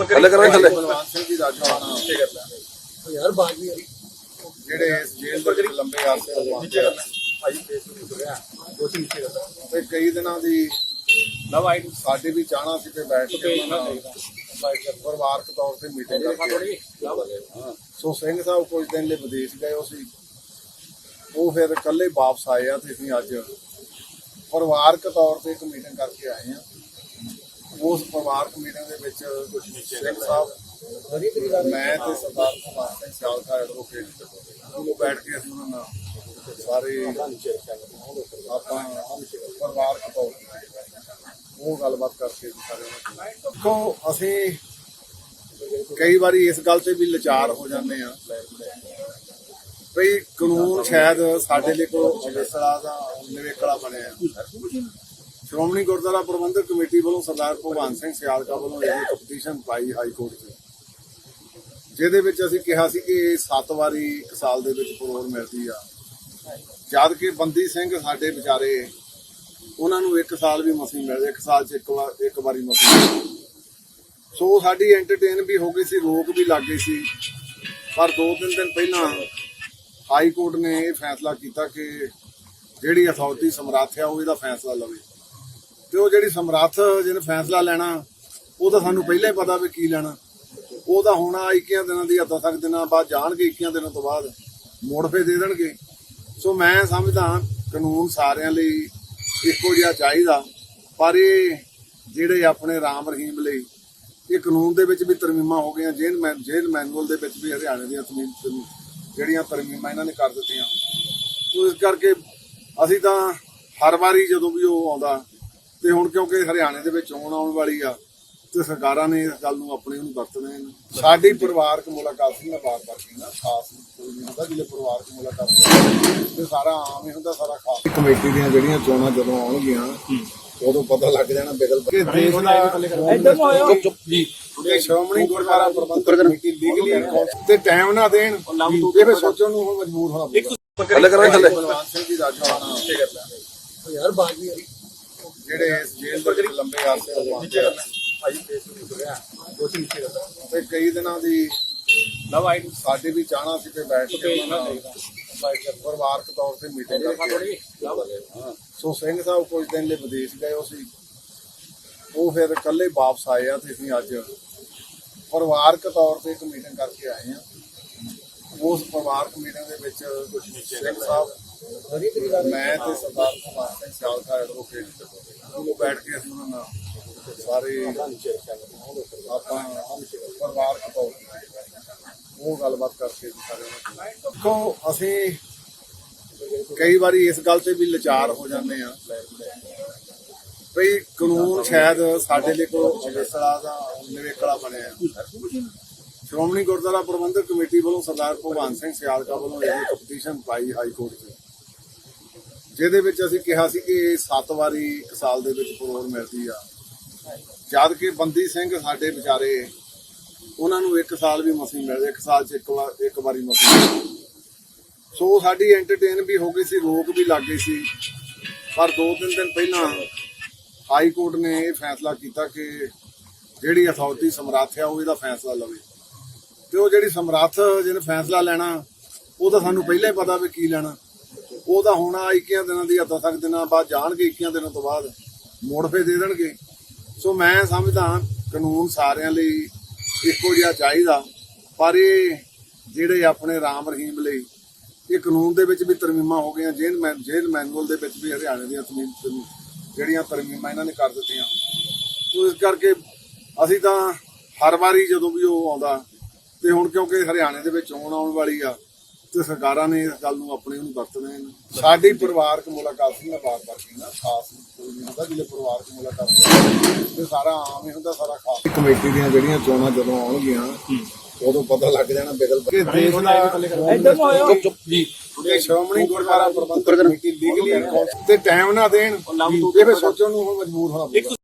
ਥੱਲੇ ਕਰੋ ਥੱਲੇ। ਬਲਵੰਤ ਸਿੰਘ ਜੀ ਰਾਜਵਾਨਾ ਯਾਰ ਬਾਤ ਨਹੀਂ ਜਿਹੜੇ ਇਸ ਜੇਲ੍ਹ ਦੇ ਵਿੱਚ ਲੰਬੇ ਤੋਂ ਬੰਦ ਆ। ਭਾਈ ਤੇ ਤਿੰਨ ਨੀਚੇ ਕਰਦਾ ਤੇ ਕਈ ਦਿਨਾਂ ਦੀ ਲਵ ਆਈ ਸਾਡੀ ਵੀ ਚਾਹਨਾ ਸੀ ਕਿ ਬੈਠ ਕੇ ਤੇ ਉਹਨਾਂ ਨਾ ਪਰਿਵਾਰਕ ਤੌਰ ਤੇ ਮੀਟਿੰਗ ਕਰਕੇ ਸੋ ਸਿੰਘ ਸਾਹਿਬ ਕੁਝ ਦਿਨ ਲਈ ਵਿਦੇਸ਼ ਗਏ ਹੋ ਸੀ। ਉਹ ਫਿਰ ਇਕੱਲੇ ਵਾਪਸ ਆਏ ਆ ਤੇ ਅਸੀਂ ਅੱਜ ਪਰਿਵਾਰਕ ਤੌਰ ਤੇ ਇੱਕ ਮੀਟਿੰਗ ਕਰਕੇ ਆਏ ਆ। ਉਸ ਪਰਿਵਾਰਕ ਮੀਟਿੰਗ ਦੇ ਵਿੱਚ ਸਿੰਘ ਸਾਹਿਬ ਮੈਂ ਤੇ ਸਰਦਾਰ ਕੁਮਾਰ ਸਿੰਘ ਸਿਆਲਕਾ ਐਡਵੋਕੇਟ ਉਹ ਬੈਠ ਕੇ ਅਸੀਂ ਉਹਨਾਂ ਨਾਲ ਸਾਰੇ ਆਪਾਂ ਪਰਿਵਾਰਕ ਤੌਰ ਉਹ ਗੱਲਬਾਤ ਕਰਕੇ ਸਾਰੇ ਦੇਖੋ, ਅਸੀਂ ਕਈ ਵਾਰੀ ਇਸ ਗੱਲ ਤੇ ਵੀ ਲਚਾਰ ਹੋ ਜਾਂਦੇ ਆ ਭਈ ਕਾਨੂੰਨ ਸ਼ਾਇਦ ਸਾਡੇ ਲਈ ਕੋਈ ਅਵੇਸਲਾ ਦਾ ਨਿਵੇਕਲਾ ਬਣਿਆ। ਸ਼੍ਰੋਮਣੀ ਗੁਰਦੁਆਰਾ ਪ੍ਰਬੰਧਕ ਕਮੇਟੀ ਵੱਲੋਂ ਸਰਦਾਰ ਭਗਵਾਨ ਸਿੰਘ ਸਿਆਲਕਾ ਵੱਲੋਂ ਇਹ ਪਟੀਸ਼ਨ ਪਾਈ ਹਾਈ ਕੋਰਟ 'ਚ। ਜਿਹਦੇ ਵਿੱਚ ਅਸੀਂ ਕਿਹਾ ਸੀ ਕਿ 7 ਵਾਰੀ ਇੱਕ ਸਾਲ ਦੇ ਵਿੱਚ ਪਰੋਲ ਮਿਲਦੀ ਆ। ਜਦ ਕਿ ਬੰਦੀ ਸਿੰਘ ਸਾਡੇ ਵਿਚਾਰੇ, ਉਹਨਾਂ ਨੂੰ ਇੱਕ ਸਾਲ ਵੀ ਮਸੀਂ ਮਿਲਦੇ ਇੱਕ ਸਾਲ 'ਚ ਇੱਕ ਵਾਰ, ਇੱਕ ਵਾਰੀ ਮਸੀਂ ਸੋ ਸਾਡੀ ਐਂਟਰਟੇਨ ਵੀ ਹੋ ਗਈ ਸੀ, ਰੋਕ ਵੀ ਲੱਗ ਗਈ ਸੀ। ਪਰ ਦੋ ਤਿੰਨ ਦਿਨ ਪਹਿਲਾਂ ਹਾਈ ਕੋਰਟ ਨੇ ਇਹ ਫੈਸਲਾ ਕੀਤਾ ਕਿ ਜਿਹੜੀ ਅਥਾਰਟੀ ਸਮਰੱਥ ਆ, ਉਹ ਇਹਦਾ ਫੈਸਲਾ ਲਵੇ। ਤੇ ਉਹ ਜਿਹੜੀ ਸਮਰੱਥ ਜਿਹਨੇ ਫੈਸਲਾ ਲੈਣਾ, ਉਹ ਤਾਂ ਸਾਨੂੰ ਪਹਿਲਾਂ ਹੀ ਪਤਾ ਵੀ ਕੀ ਲੈਣਾ। ਉਹ ਤਾਂ ਹੁਣ 21 ਦਿਨਾਂ ਦੀ ਹੱਦਾਂ ਤੱਕ ਦਿਨਾਂ ਬਾਅਦ ਜਾਣਗੇ 21 ਦਿਨਾਂ ਤੋਂ ਬਾਅਦ ਮੋੜ ਫੇ ਦੇ ਦੇਣਗੇ। ਸੋ ਮੈਂ ਸਮਝਦਾ ਕਾਨੂੰਨ ਸਾਰਿਆਂ ਲਈ ਇੱਕੋ ਜਿਹਾ ਚਾਹੀਦਾ, ਪਰ ਇਹ ਜਿਹੜੇ ਆਪਣੇ ਰਾਮ ਰਹੀਮ ਲਈ, ਇਹ ਕਾਨੂੰਨ ਦੇ ਵਿੱਚ ਵੀ ਤਰਮੀਮਾਂ ਹੋ ਗਈਆਂ, ਜੇਲ੍ਹ ਮੈਂ, ਜੇਲ੍ਹ ਮੈਨੂਅਲ ਦੇ ਵਿੱਚ ਵੀ ਹਰਿਆਣੇ ਦੀਆਂ ਤਰਮੀਮ ਤਰਮੀਮ- ਜਿਹੜੀਆਂ ਤਰਮੀਮਾਂ ਇਹਨਾਂ ਨੇ ਕਰ ਦਿੱਤੀਆਂ। ਸੋ ਇਸ ਕਰਕੇ ਅਸੀਂ ਤਾਂ ਹਰ ਵਾਰੀ ਜਦੋਂ ਵੀ ਉਹ ਆਉਂਦਾ ਤੇ ਹੁਣ ਕਿਉਂਕਿ ਹਰਿਆਣੇ ਦੇ ਵਿੱਚ ਚੋਣ ਆਉਣ ਵਾਲੀ ਆ ਤੇ ਸਰਕਾਰਾਂ ਨੇ ਇਸ ਗੱਲ ਨੂੰ ਆਪਣੇ ਨੂੰ ਵਰਤਣੇ ਨੇ। ਸਾਡੀ ਪਰਿਵਾਰਕ ਮੁਲਾਕਾਤ ਸੀ ਮੈਂ ਬਾਰ ਬਾਰ ਕਹਿੰਦਾ ਖਾਸ ਕੋਈ ਨਹੀਂ ਹੁੰਦਾ ਜਿਹੜੇ ਪਰਿਵਾਰਕ ਮੁਲਾਕਾਤ ਹੋਵੇ ਤੇ ਸਾਰਾ ਆਮ ਹੀ ਹੁੰਦਾ ਸਾਰਾ ਖਾਸ। ਕਮੇਟੀ ਦੀਆਂ ਜਿਹੜੀਆਂ ਚੋਣਾਂ ਜਦੋਂ ਆਉਣਗੀਆਂ ਉਦੋਂ ਪਤਾ ਲੱਗ ਜਾਣਾ ਬਿਗਲ ਕਿ ਦੇਸ਼ ਦਾ ਇੱਧਰ ਨੂੰ ਆਇਓ। ਜੀ। ਤੇ ਸ਼੍ਰੋਮਣੀ ਗੁਰਦੁਆਰਾ ਪ੍ਰਬੰਧਕ ਕਮੇਟੀ ਲੀਗਲੀ ਤੇ ਟਾਈਮ ਨਾ ਦੇਣ। ਇਹ ਫਿਰ ਸੋਚਣ ਨੂੰ ਹੁਣ ਮਜਬੂਰ ਹੋਣਾ ਪਊਗਾ ਥੱਲੇ। ਬਲਵੰਤ ਸਿੰਘ ਜੀ ਰਾਜਵਾਨਾ ਯਾਰ ਬਾਤ ਨਹੀਂ ਜਿਹੜੇ ਇਸ ਜੇਲ੍ਹ ਦੇ ਵਿੱਚ ਲੰਬੇ ਅਰਸੇ ਤੋਂ ਬੰਦ ਆ ਭਾਈ ਫੇਸਬੁੱਕ ਤੇ ਰਿਹਾ ਦੋ ਤਿੰਨ ਨੀਚੇ ਕਰਦਾ ਤੇ ਕਈ ਦਿਨਾਂ ਦੀ ਲਵ ਆਈ ਡੀ ਸਾਡੀ ਵੀ ਚਾਹਨਾ ਸੀ ਕਿ ਬੈਠ ਕੇ ਤੇ ਉਹਨਾਂ ਨਾ ਨਾਲ ਪਰਿਵਾਰਕ ਤੌਰ ਤੇ ਮੀਟਿੰਗ ਕਰਕੇ ਥੋੜੀ ਸੋ ਸਿੰਘ ਸਾਹਿਬ ਕੁਝ ਦਿਨ ਲਈ ਵਿਦੇਸ਼ ਗਏ ਸੀ। ਉਹ ਫਿਰ ਇਕੱਲੇ ਵਾਪਸ ਆਏ ਆ ਤੇ ਅਸੀਂ ਅੱਜ ਪਰਿਵਾਰਕ ਤੌਰ ਤੇ ਇੱਕ ਮੀਟਿੰਗ ਕਰਕੇ ਆਏ ਆ। ਉਸ ਪਰਿਵਾਰਕ ਮੀਟਿੰਗ ਦੇ ਵਿੱਚ ਸਿੰਘ ਸਾਹਿਬ ਮੈਂ ਤੇ ਸਰਦਾਰ ਕੁਮਾਰ ਸਿੰਘ ਸਿਆਲਕਾ ਐਡਵੋਕੇਟ ਉਹ ਬੈਠ ਕੇ ਅਸੀਂ ਉਹਨਾਂ ਨਾਲ ਸਾਰੇ ਆਪਾਂ ਪਰਿਵਾਰਕ ਤੌਰ ਉਹ ਗੱਲਬਾਤ ਕਰਕੇ ਸਾਰੇ ਦੇਖੋ, ਅਸੀਂ ਕਈ ਵਾਰੀ ਇਸ ਗੱਲ ਤੇ ਵੀ ਲਚਾਰ ਹੋ ਜਾਂਦੇ ਆ ਭਈ ਕਾਨੂੰਨ ਸ਼ਾਇਦ ਸਾਡੇ ਲਈ ਕੋਈ ਅਵੇਸਲਾ ਦਾ ਨਿਵੇਕਲਾ ਬਣਿਆ। ਸ਼੍ਰੋਮਣੀ ਗੁਰਦੁਆਰਾ ਪ੍ਰਬੰਧਕ ਕਮੇਟੀ ਵੱਲੋਂ ਸਰਦਾਰ ਭਗਵਾਨ ਸਿੰਘ ਸਿਆਲਕਾ ਵੱਲੋਂ ਇਹ ਪਟੀਸ਼ਨ ਪਾਈ ਹਾਈ ਕੋਰਟ 'ਚ। ਜਿਹਦੇ ਵਿੱਚ ਅਸੀਂ ਕਿਹਾ ਸੀ ਕਿ 7 ਵਾਰੀ ਇੱਕ ਸਾਲ ਦੇ ਵਿੱਚ ਪਰੋਲ ਮਿਲਦੀ ਆ। ਜਦ ਕਿ ਬੰਦੀ ਸਿੰਘ ਸਾਡੇ ਵਿਚਾਰੇ, ਉਹਨਾਂ ਨੂੰ ਇੱਕ ਸਾਲ ਵੀ ਮਸੀਂ ਮਿਲਦੇ ਇੱਕ ਸਾਲ 'ਚ ਇੱਕ ਵਾਰ, ਇੱਕ ਵਾਰੀ ਮਸੀਂ ਸੋ ਸਾਡੀ ਐਂਟਰਟੇਨ ਵੀ ਹੋ ਗਈ ਸੀ, ਰੋਕ ਵੀ ਲੱਗ ਗਈ ਸੀ। ਪਰ ਦੋ ਤਿੰਨ ਦਿਨ ਪਹਿਲਾਂ ਹਾਈ ਕੋਰਟ ਨੇ ਇਹ ਫੈਸਲਾ ਕੀਤਾ ਕਿ ਜਿਹੜੀ ਅਥਾਰਟੀ ਸਮਰੱਥ ਆ, ਉਹ ਇਹਦਾ ਫੈਸਲਾ ਲਵੇ। ਤੇ ਉਹ ਜਿਹੜੀ ਸਮਰੱਥ ਜਿਹਨੇ ਫੈਸਲਾ ਲੈਣਾ, ਉਹ ਤਾਂ ਸਾਨੂੰ ਪਹਿਲਾਂ ਹੀ ਪਤਾ ਵੀ ਕੀ ਲੈਣਾ। ਉਹ ਤਾਂ ਹੁਣ 21 ਦਿਨਾਂ ਦੀ ਹੱਦਾਂ ਤੱਕ ਦਿਨਾਂ ਬਾਅਦ ਜਾਣਗੇ 21 ਦਿਨਾਂ ਤੋਂ ਬਾਅਦ ਮੋੜ ਫੇ ਦੇ ਦੇਣਗੇ। ਸੋ ਮੈਂ ਸਮਝਦਾ ਕਾਨੂੰਨ ਸਾਰਿਆਂ ਲਈ ਇੱਕੋ ਜਿਹਾ ਚਾਹੀਦਾ, ਪਰ ਇਹ ਜਿਹੜੇ ਆਪਣੇ ਰਾਮ ਰਹੀਮ ਲਈ ਇਹ ਕਾਨੂੰਨ ਦੇ ਵਿੱਚ ਵੀ ਤਰਮੀਮਾਂ ਹੋ ਗਈਆਂ, ਜੇਲ੍ਹ ਮੈਂ, ਜੇਲ੍ਹ ਮੈਨੂਅਲ ਦੇ ਵਿੱਚ ਵੀ ਹਰਿਆਣੇ ਦੀਆਂ ਤਰਮੀਮ ਜਿਹੜੀਆਂ ਤਰਮੀਮਾਂ ਇਹਨਾਂ ਨੇ ਕਰ ਦਿੱਤੀਆਂ। ਸੋ ਇਸ ਕਰਕੇ ਅਸੀਂ ਤਾਂ ਹਰ ਵਾਰੀ ਜਦੋਂ ਵੀ ਉਹ ਆਉਂਦਾ, ਤੇ ਹੁਣ ਕਿਉਂਕਿ ਹਰਿਆਣੇ ਦੇ ਵਿੱਚ ਚੋਣ ਆਉਣ ਵਾਲੀ ਆ ਤੇ ਸਰਕਾਰਾਂ ਨੇ ਇਸ ਗੱਲ ਨੂੰ ਆਪਣੇ ਨੂੰ ਵਰਤਣੇ ਨੇ ਸਾਡੀ ਪਰਿਵਾਰਕ ਮੁਲਾਕਾਤ ਸੀ ਮੈਂ ਬਾਰ ਬਾਰ ਕਹਿੰਦਾ ਖਾਸ ਕੋਈ ਨਹੀਂ ਹੁੰਦਾ ਜਿਹੜੇ ਪਰਿਵਾਰਕ ਮੁਲਾਕਾਤ ਤੇ ਸਾਰਾ ਆਮ ਹੀ ਹੁੰਦਾ ਸਾਰਾ ਖਾਸ। ਕਮੇਟੀ ਦੀਆਂ ਜਿਹੜੀਆਂ ਚੋਣਾਂ ਜਦੋਂ ਆਉਣਗੀਆਂ ਉਦੋਂ ਪਤਾ ਲੱਗ ਜਾਣਾ ਬਿਗਲ ਕਿ ਦੇਸ਼ ਦਾ ਇੱਧਰ ਨੂੰ ਆਇਓ। ਚੁੱਪ ਜੀ। ਤੇ ਸ਼੍ਰੋਮਣੀ ਗੁਰਦੁਆਰਾ ਪ੍ਰਬੰਧਕ ਕਮੇਟੀ ਲੀਗਲੀ ਤੇ ਟਾਈਮ ਨਾ ਦੇਣ। ਇਹ ਫਿਰ ਸੋਚਣ ਨੂੰ ਮਜਬੂਰ ਹੋਣਾ ਪਊਗਾ